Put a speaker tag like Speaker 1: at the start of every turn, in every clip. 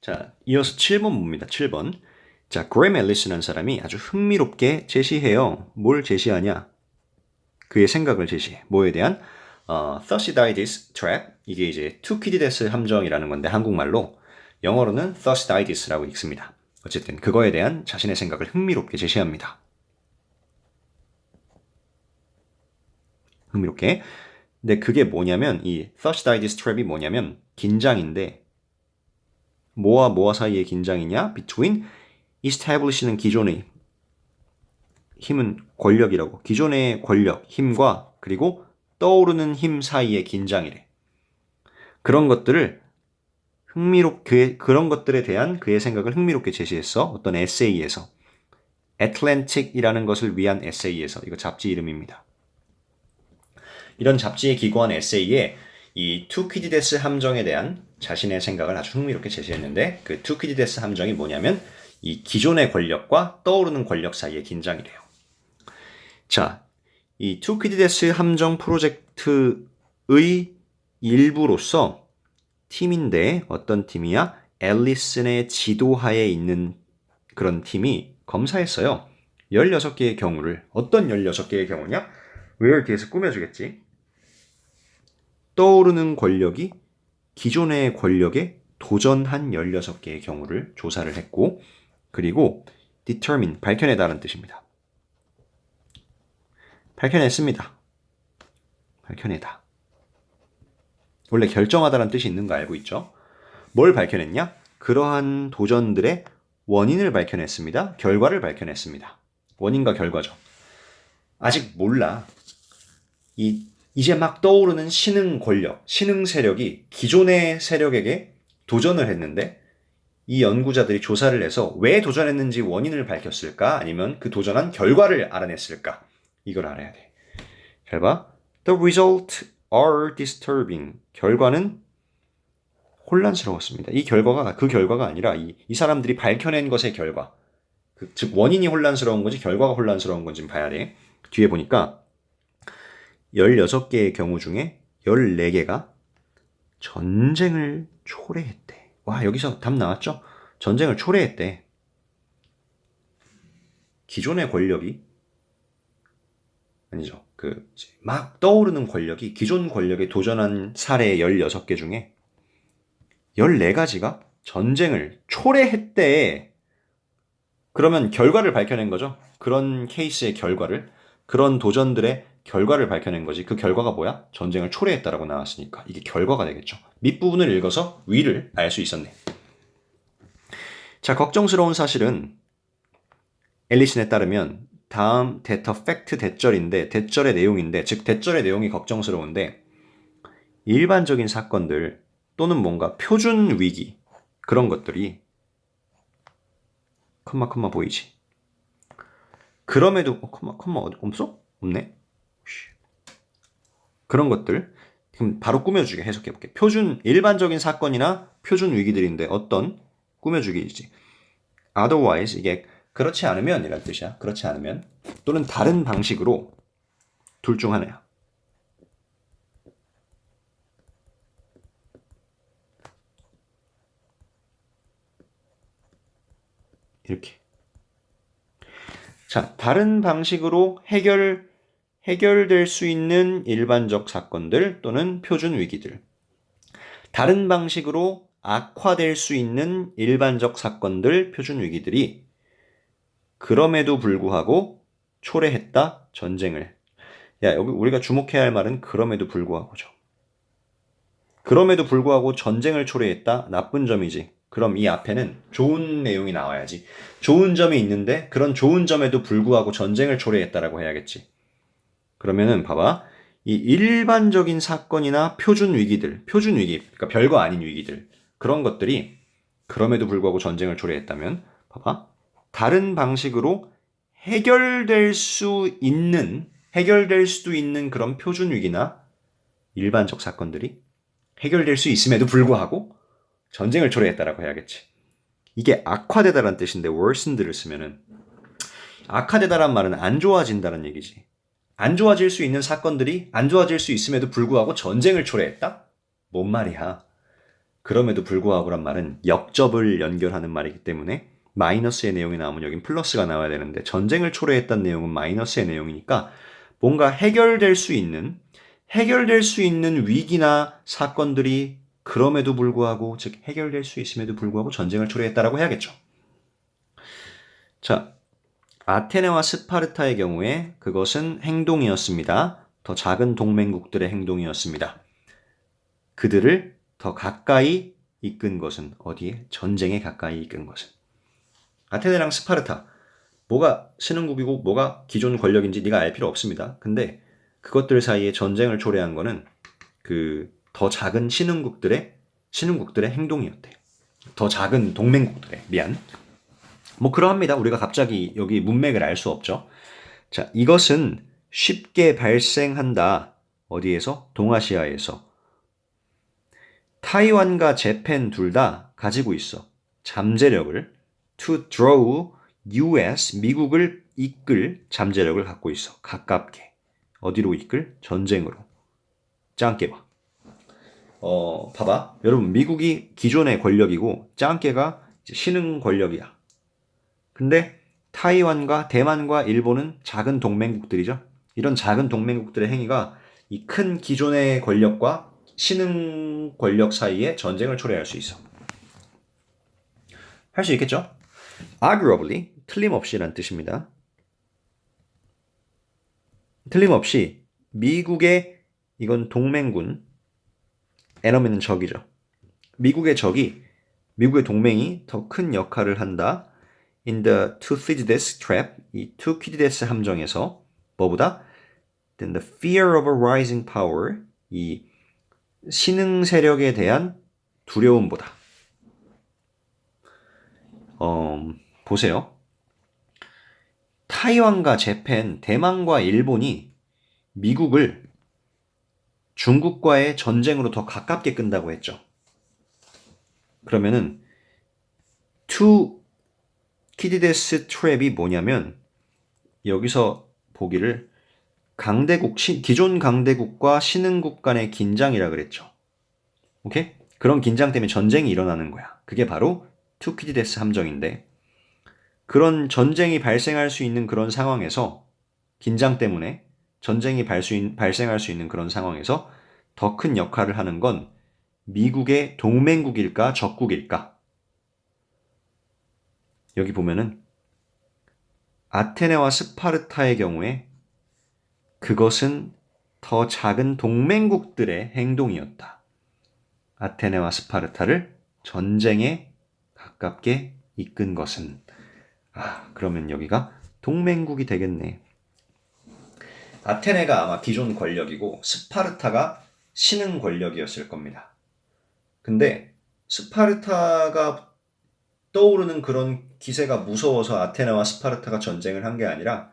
Speaker 1: 자, 이어서 7번 봅니다. 7번. 자, 그램 앨리스라는 사람이 아주 흥미롭게 제시해요. 뭘 제시하냐? 그의 생각을 제시해. 뭐에 대한? 어, Thucydides trap. 이게 이제 투키디데스 함정이라는 건데 한국말로 영어로는 Thucydides라고 읽습니다. 어쨌든 그거에 대한 자신의 생각을 흥미롭게 제시합니다. 흥미롭게. 근데 그게 뭐냐면 이 Thucydides trap이 뭐냐면 긴장인데 뭐와 뭐와 사이의 긴장이냐? between establish는 기존의 힘은 권력이라고. 기존의 권력, 힘과 그리고 떠오르는 힘 사이의 긴장이래. 그런 것들을 흥미롭게 그런 것들에 대한 그의 생각을 흥미롭게 제시했어. 어떤 에세이에서. 애틀랜틱이라는 것을 위한 에세이에서 이거 잡지 이름입니다. 이런 잡지에 기고한 에세이에 이 투퀴디데스 함정에 대한 자신의 생각을 아주 흥미롭게 제시했는데 그 투퀴디데스 함정이 뭐냐면 이 기존의 권력과 떠오르는 권력 사이의 긴장이래요. 자, 이 투퀴디데스 함정 프로젝트의 일부로서 팀인데 어떤 팀이야? 앨리슨의 지도하에 있는 그런 팀이 검사했어요. 16개의 경우를 어떤 16개의 경우냐? where 뒤에서 꾸며주겠지. 떠오르는 권력이 기존의 권력에 도전한 16개의 경우를 조사를 했고 그리고 determine, 밝혀내다는 뜻입니다. 밝혀냈습니다. 밝혀내다. 원래 결정하다는 뜻이 있는 거 알고 있죠? 뭘 밝혀냈냐? 그러한 도전들의 원인을 밝혀냈습니다. 결과를 밝혀냈습니다. 원인과 결과죠. 아직 몰라. 이, 이제 막 떠오르는 신흥 권력, 신흥 세력이 기존의 세력에게 도전을 했는데 이 연구자들이 조사를 해서 왜 도전했는지 원인을 밝혔을까? 아니면 그 도전한 결과를 알아냈을까? 이걸 알아야 돼. 잘 봐. The result are disturbing. 결과는 혼란스러웠습니다. 이 결과가 그 결과가 아니라 이, 이 사람들이 밝혀낸 것의 결과. 그, 즉 원인이 혼란스러운 건지 결과가 혼란스러운 건지 봐야 돼. 뒤에 보니까 16개의 경우 중에 14개가 전쟁을 초래했대. 와, 여기서 답 나왔죠? 전쟁을 초래했대. 기존의 권력이 아니죠. 그 막 떠오르는 권력이 기존 권력에 도전한 사례 16개 중에 14가지가 전쟁을 초래했대. 그러면 결과를 밝혀낸 거죠. 그런 케이스의 결과를 그런 도전들의 결과를 밝혀낸 거지. 그 결과가 뭐야? 전쟁을 초래했다라고 나왔으니까 이게 결과가 되겠죠. 밑부분을 읽어서 위를 알 수 있었네. 자, 걱정스러운 사실은 앨리슨에 따르면 다음 데터 팩트 대절인데 대절의 내용인데 즉 대절의 내용이 걱정스러운데 일반적인 사건들 또는 뭔가 표준 위기 그런 것들이 컴마 컴마 보이지 그럼에도 어, 컴마 컴마 없어? 없네 그런 것들 그럼 바로 꾸며주게 해석해 볼게 표준 일반적인 사건이나 표준 위기들인데 어떤 꾸며주기이지 otherwise 이게 그렇지 않으면 이란 뜻이야. 그렇지 않으면 또는 다른 방식으로 둘 중 하나야. 이렇게. 자, 다른 방식으로 해결 해결될 수 있는 일반적 사건들 또는 표준 위기들. 다른 방식으로 악화될 수 있는 일반적 사건들, 표준 위기들이 그럼에도 불구하고 초래했다 전쟁을. 야 여기 우리가 주목해야 할 말은 그럼에도 불구하고죠. 그럼에도 불구하고 전쟁을 초래했다 나쁜 점이지. 그럼 이 앞에는 좋은 내용이 나와야지. 좋은 점이 있는데 그런 좋은 점에도 불구하고 전쟁을 초래했다라고 해야겠지. 그러면은 봐봐. 이 일반적인 사건이나 표준 위기들, 표준 위기, 그러니까 별거 아닌 위기들, 그런 것들이 그럼에도 불구하고 전쟁을 초래했다면, 봐봐. 다른 방식으로 해결될 수 있는, 해결될 수도 있는 그런 표준 위기나 일반적 사건들이 해결될 수 있음에도 불구하고 전쟁을 초래했다라고 해야겠지. 이게 악화되다라는 뜻인데 worsened를 쓰면은 악화되다란 말은 안 좋아진다는 얘기지. 안 좋아질 수 있는 사건들이 안 좋아질 수 있음에도 불구하고 전쟁을 초래했다? 뭔 말이야? 그럼에도 불구하고란 말은 역접을 연결하는 말이기 때문에 마이너스의 내용이 나오면 여긴 플러스가 나와야 되는데 전쟁을 초래했다는 내용은 마이너스의 내용이니까 뭔가 해결될 수 있는 해결될 수 있는 위기나 사건들이 그럼에도 불구하고 즉 해결될 수 있음에도 불구하고 전쟁을 초래했다라고 해야겠죠. 자, 아테네와 스파르타의 경우에 그것은 행동이었습니다. 더 작은 동맹국들의 행동이었습니다. 그들을 더 가까이 이끈 것은 어디에? 전쟁에 가까이 이끈 것은. 아테네랑 스파르타. 뭐가 신흥국이고 뭐가 기존 권력인지 네가 알 필요 없습니다. 근데 그것들 사이에 전쟁을 초래한 거는 그 더 작은 신흥국들의 신흥국들의 행동이었대요. 더 작은 동맹국들의 미안. 뭐 그러합니다. 우리가 갑자기 여기 문맥을 알 수 없죠. 자, 이것은 쉽게 발생한다. 어디에서? 동아시아에서. 타이완과 재팬 둘 다 가지고 있어. 잠재력을 to draw US 미국을 이끌 잠재력을 갖고 있어. 가깝게. 어디로 이끌? 전쟁으로. 짱깨 봐. 어, 봐봐. 여러분, 미국이 기존의 권력이고 짱깨가 신흥 권력이야. 근데 타이완과 대만과 일본은 작은 동맹국들이죠. 이런 작은 동맹국들의 행위가 이 큰 기존의 권력과 신흥 권력 사이에 전쟁을 초래할 수 있어. 할 수 있겠죠? arguably 틀림없이란 뜻입니다. 틀림없이 미국의 이건 동맹군 에너미는 적이죠. 미국의 적이 미국의 동맹이 더 큰 역할을 한다. In the Thucydides trap, 이 투키디데스 함정에서 뭐보다 then the fear of a rising power, 이 신흥 세력에 대한 두려움보다. 어, 보세요. 타이완과 재팬, 대만과 일본이 미국을 중국과의 전쟁으로 더 가깝게 끈다고 했죠. 그러면은 투 키디데스 트랩이 뭐냐면 여기서 보기를 강대국 기존 강대국과 신흥국 간의 긴장이라 그랬죠. 오케이? 그런 긴장 때문에 전쟁이 일어나는 거야. 그게 바로 투키디데스 함정인데 그런 전쟁이 발생할 수 있는 그런 상황에서 긴장 때문에 전쟁이 발생할 수 있는 그런 상황에서 더 큰 역할을 하는 건 미국의 동맹국일까 적국일까? 여기 보면은 아테네와 스파르타의 경우에 그것은 더 작은 동맹국들의 행동이었다. 아테네와 스파르타를 전쟁에 가깝게 이끈 것은 아, 그러면 여기가 동맹국이 되겠네. 아테네가 아마 기존 권력이고 스파르타가 신흥 권력이었을 겁니다. 근데 스파르타가 떠오르는 그런 기세가 무서워서 아테네와 스파르타가 전쟁을 한 게 아니라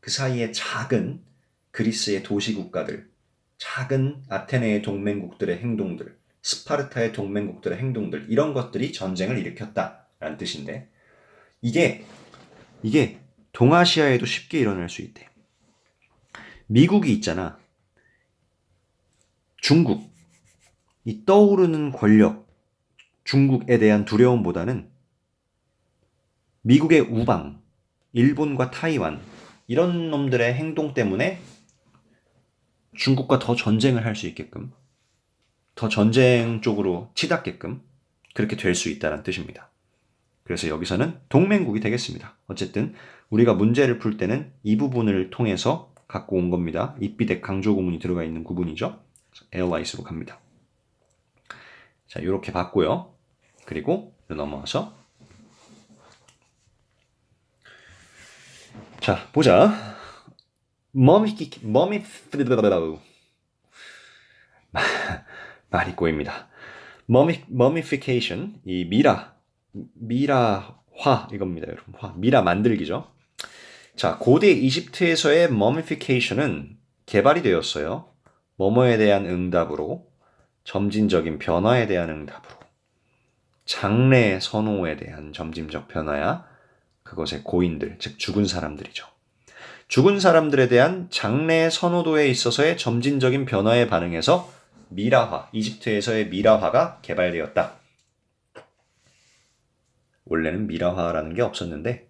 Speaker 1: 그 사이에 작은 그리스의 도시 국가들, 작은 아테네의 동맹국들의 행동들, 스파르타의 동맹국들의 행동들 이런 것들이 전쟁을 일으켰다라는 뜻인데 이게 이게 동아시아에도 쉽게 일어날 수 있대. 미국이 있잖아. 중국 이 떠오르는 권력 중국에 대한 두려움보다는 미국의 우방 일본과 타이완 이런 놈들의 행동 때문에 중국과 더 전쟁을 할 수 있게끔 더 전쟁 쪽으로 치닫게끔 그렇게 될 수 있다는 뜻입니다. 그래서 여기서는 동맹국이 되겠습니다. 어쨌든 우리가 문제를 풀 때는 이 부분을 통해서 갖고 온 겁니다. 입비대 강조 구문이 들어가 있는 구분이죠. 에어라이스로 갑니다. 자, 이렇게 봤고요. 그리고 넘어와서 자, 보자. 머미키 머미 말이 꼬입니다. 머미 머미피케이션 이 미라 미라화 이겁니다, 여러분. 화 미라 만들기죠. 자, 고대 이집트에서의 머미피케이션은 개발이 되었어요. 뭐뭐에 대한 응답으로 점진적인 변화에 대한 응답으로 장래 선호에 대한 점진적 변화야 그것의 고인들, 즉 죽은 사람들이죠. 죽은 사람들에 대한 장래 선호도에 있어서의 점진적인 변화에 반응해서 미라화, 이집트에서의 미라화가 개발되었다. 원래는 미라화라는 게 없었는데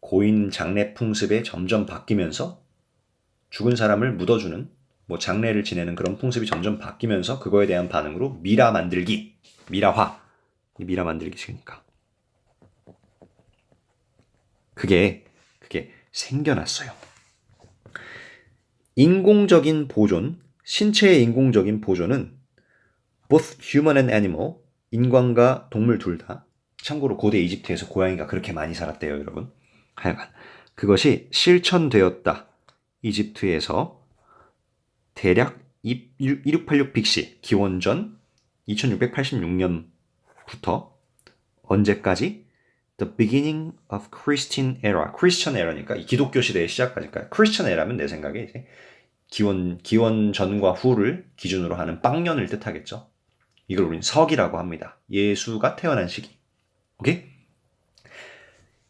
Speaker 1: 고인 장례 풍습에 점점 바뀌면서 죽은 사람을 묻어주는 뭐 장례를 지내는 그런 풍습이 점점 바뀌면서 그거에 대한 반응으로 미라 만들기, 미라화, 미라 만들기식이니까 그게 그게 생겨났어요. 인공적인 보존, 신체의 인공적인 보존은 both human and animal, 인간과 동물 둘 다. 참고로 고대 이집트에서 고양이가 그렇게 많이 살았대요, 여러분. 하여간 그것이 실천되었다. 이집트에서 대략 1686 BC 기원전 2686년부터 언제까지 the beginning of Christian era. Christian era니까 이 기독교 시대의 시작까지니까 Christian era면 내 생각에 이제 기원 기원 전과 후를 기준으로 하는 빵년을 뜻하겠죠. 이걸 우리는 석이라고 합니다. 예수가 태어난 시기. 오케이?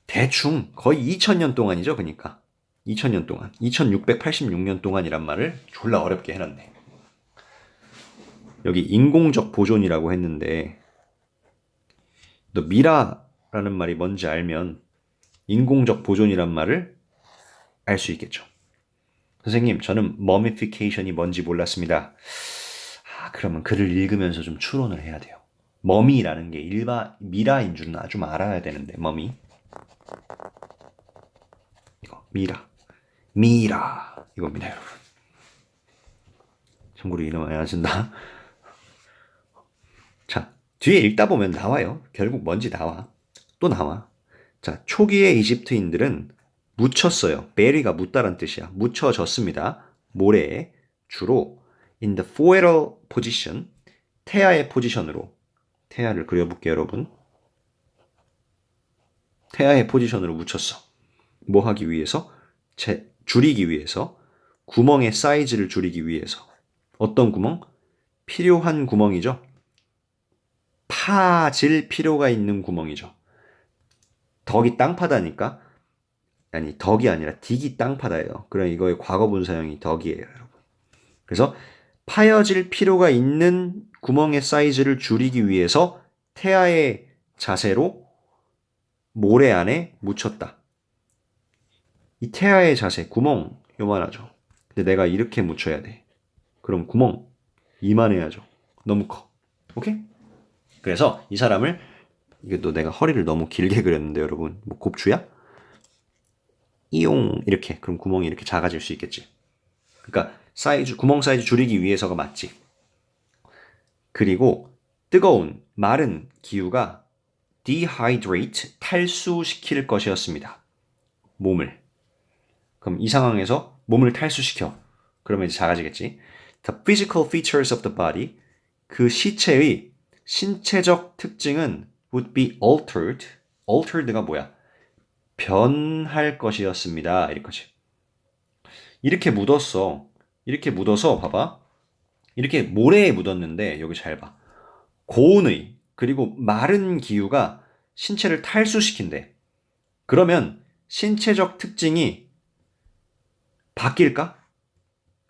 Speaker 1: 대충 거의 2000년 동안이죠, 그러니까. 2000년 동안. 2686년 동안이란 말을 졸라 어렵게 해놨네. 여기 인공적 보존이라고 했는데 너 미라 라는 말이 뭔지 알면 인공적 보존이란 말을 알 수 있겠죠. 선생님, 저는 머미피케이션이 뭔지 몰랐습니다. 아, 그러면 글을 읽으면서 좀 추론을 해야 돼요. 머미라는 게 일바 미라인 줄은 아주 알아야 되는데 머미 이거 미라. 미라. 이겁니다 여러분. 참고로 이름 안 하신다. 자 뒤에 읽다 보면 나와요. 결국 뭔지 나와 또 나와 자 초기의 이집트인들은 묻혔어요 베리가 묻다란 뜻이야 묻혀졌습니다 모래에 주로 in the foetal position 태아의 포지션으로 태아를 그려볼게요, 여러분. 태아의 포지션으로 묻혔어. 뭐 하기 위해서? 제, 줄이기 위해서. 구멍의 사이즈를 줄이기 위해서. 어떤 구멍? 필요한 구멍이죠. 파질 필요가 있는 구멍이죠. 덕이 땅파다니까. 아니, 덕이 아니라 딕이 땅파다예요. 그럼 이거의 과거 분사형이 덕이에요, 여러분. 그래서 파여질 필요가 있는 구멍의 사이즈를 줄이기 위해서 태아의 자세로 모래 안에 묻혔다. 이 태아의 자세, 구멍 요만하죠. 근데 내가 이렇게 묻혀야 돼. 그럼 구멍 이만해야죠. 너무 커. 오케이? 그래서 이 사람을 이게 또 내가 허리를 너무 길게 그렸는데 여러분 뭐 곱추야? 이용 이렇게 그럼 구멍이 이렇게 작아질 수 있겠지. 그러니까 사이즈 구멍 사이즈 줄이기 위해서가 맞지. 그리고 뜨거운 마른 기후가 dehydrate 탈수시킬 것이었습니다. 몸을. 그럼 이 상황에서 몸을 탈수시켜. 그러면 이제 작아지겠지. The physical features of the body 그 시체의 신체적 특징은 would be altered. altered가 뭐야? 변할 것이었습니다. 이렇게 이렇게 묻었어. 이렇게 묻어서 봐봐. 이렇게 모래에 묻었는데 여기 잘 봐. 고온의 그리고 마른 기후가 신체를 탈수시킨대. 그러면 신체적 특징이 바뀔까?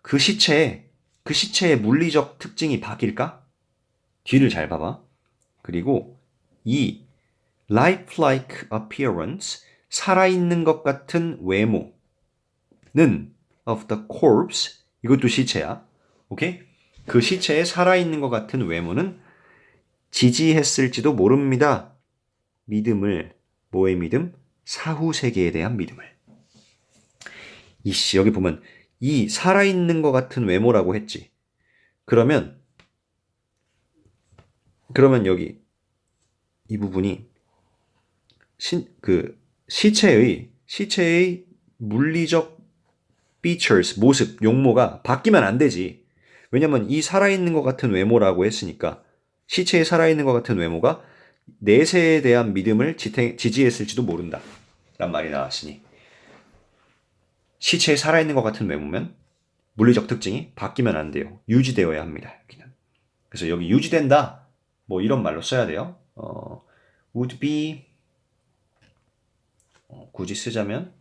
Speaker 1: 그 시체의 그 시체의 물리적 특징이 바뀔까? 뒤를 잘 봐봐. 그리고 이 lifelike appearance 살아있는 것 같은 외모는 of the corpse 이것도 시체야. 오케이? 그 시체에 살아있는 것 같은 외모는 지지했을지도 모릅니다. 믿음을, 뭐의 믿음? 사후 세계에 대한 믿음을. 이씨, 여기 보면 이 살아있는 것 같은 외모라고 했지. 그러면, 그러면 여기 이 부분이 신, 그 시체의, 시체의 물리적 features, 모습, 용모가 바뀌면 안 되지. 왜냐면 이 살아있는 것 같은 외모라고 했으니까 시체에 살아있는 것 같은 외모가 내세에 대한 믿음을 지지했을지도 모른다. 란 말이 나왔으니 시체에 살아있는 것 같은 외모면 물리적 특징이 바뀌면 안 돼요. 유지되어야 합니다. 여기는. 그래서 여기 유지된다. 뭐 이런 말로 써야 돼요. 어, would be 어, 굳이 쓰자면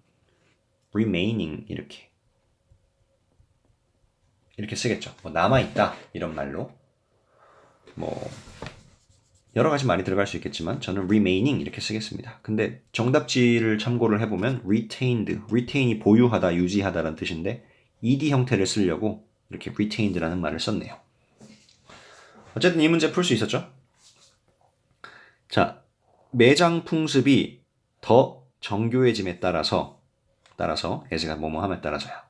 Speaker 1: remaining 이렇게 이렇게 쓰겠죠. 뭐 남아 있다 이런 말로 뭐 여러 가지 말이 들어갈 수 있겠지만 저는 remaining 이렇게 쓰겠습니다. 근데 정답지를 참고를 해보면 retained, retain이 보유하다, 유지하다라는 뜻인데 ed 형태를 쓰려고 이렇게 retained라는 말을 썼네요. 어쨌든 이 문제 풀 수 있었죠? 자, 매장 풍습이 더 정교해짐에 따라서 따라서 as가 뭐뭐 함에 따라서야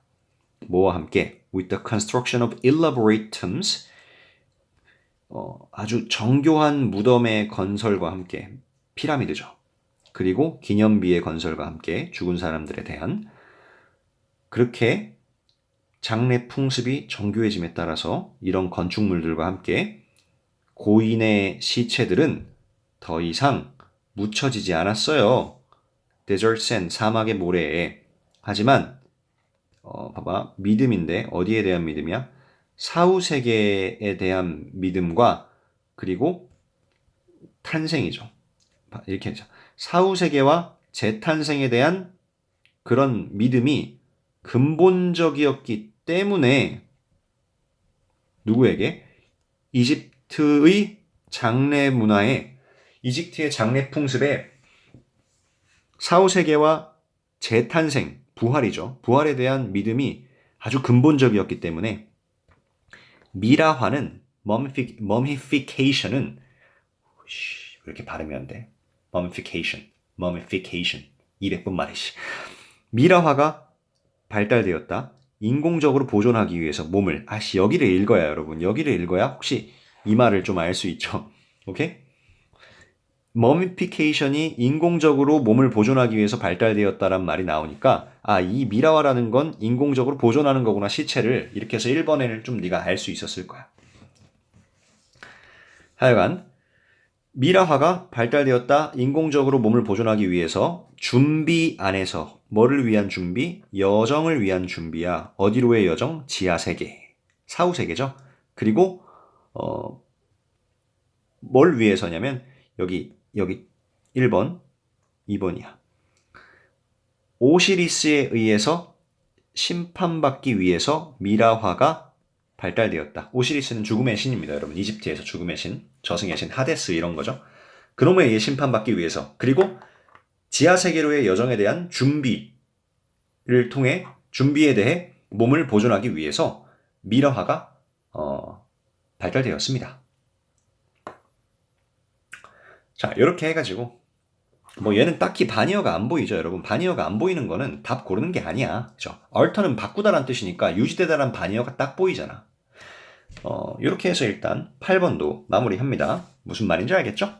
Speaker 1: 뭐와 함께? With the construction of elaborate tombs. 어, 아주 정교한 무덤의 건설과 함께 피라미드죠. 그리고 기념비의 건설과 함께 죽은 사람들에 대한 그렇게 장례 풍습이 정교해짐에 따라서 이런 건축물들과 함께 고인의 시체들은 더 이상 묻혀지지 않았어요. 데저트 샌 사막의 모래에 하지만 어, 봐봐 믿음인데 어디에 대한 믿음이야? 사후 세계에 대한 믿음과 그리고 탄생이죠. 이렇게 하죠. 사후 세계와 재탄생에 대한 그런 믿음이 근본적이었기 때문에 누구에게 이집트의 장례 문화에 이집트의 장례 풍습에 사후 세계와 재탄생, 부활이죠. 부활에 대한 믿음이 아주 근본적이었기 때문에 미라화는 mummification은 이렇게 발음이 안 돼. mummification, mummification 200번 말이지. 미라화가 발달되었다. 인공적으로 보존하기 위해서 몸을 아씨 여기를 읽어야 여러분 여기를 읽어야 혹시 이 말을 좀 알 수 있죠. 오케이? 머미피케이션이 인공적으로 몸을 보존하기 위해서 발달되었다란 말이 나오니까 아 이 미라화라는 건 인공적으로 보존하는 거구나 시체를 이렇게 해서 1번에는 좀 네가 알 수 있었을 거야. 하여간 미라화가 발달되었다 인공적으로 몸을 보존하기 위해서 준비 안에서 뭐를 위한 준비? 여정을 위한 준비야. 어디로의 여정? 지하 세계. 사후 세계죠. 그리고 어, 뭘 위해서냐면 여기 여기 1번, 2번이야. 오시리스에 의해서 심판받기 위해서 미라화가 발달되었다. 오시리스는 죽음의 신입니다, 여러분. 이집트에서 죽음의 신, 저승의 신, 하데스 이런 거죠. 그놈에 의해 심판받기 위해서 그리고 지하 세계로의 여정에 대한 준비를 통해 준비에 대해 몸을 보존하기 위해서 미라화가 어, 발달되었습니다. 자, 이렇게 해가지고 뭐 얘는 딱히 바니어가 안 보이죠, 여러분. 바니어가 안 보이는 거는 답 고르는 게 아니야. 그죠? 얼터는 바꾸다란 뜻이니까 유지되다란 바니어가 딱 보이잖아. 어, 이렇게 해서 일단 8번도 마무리합니다. 무슨 말인지 알겠죠?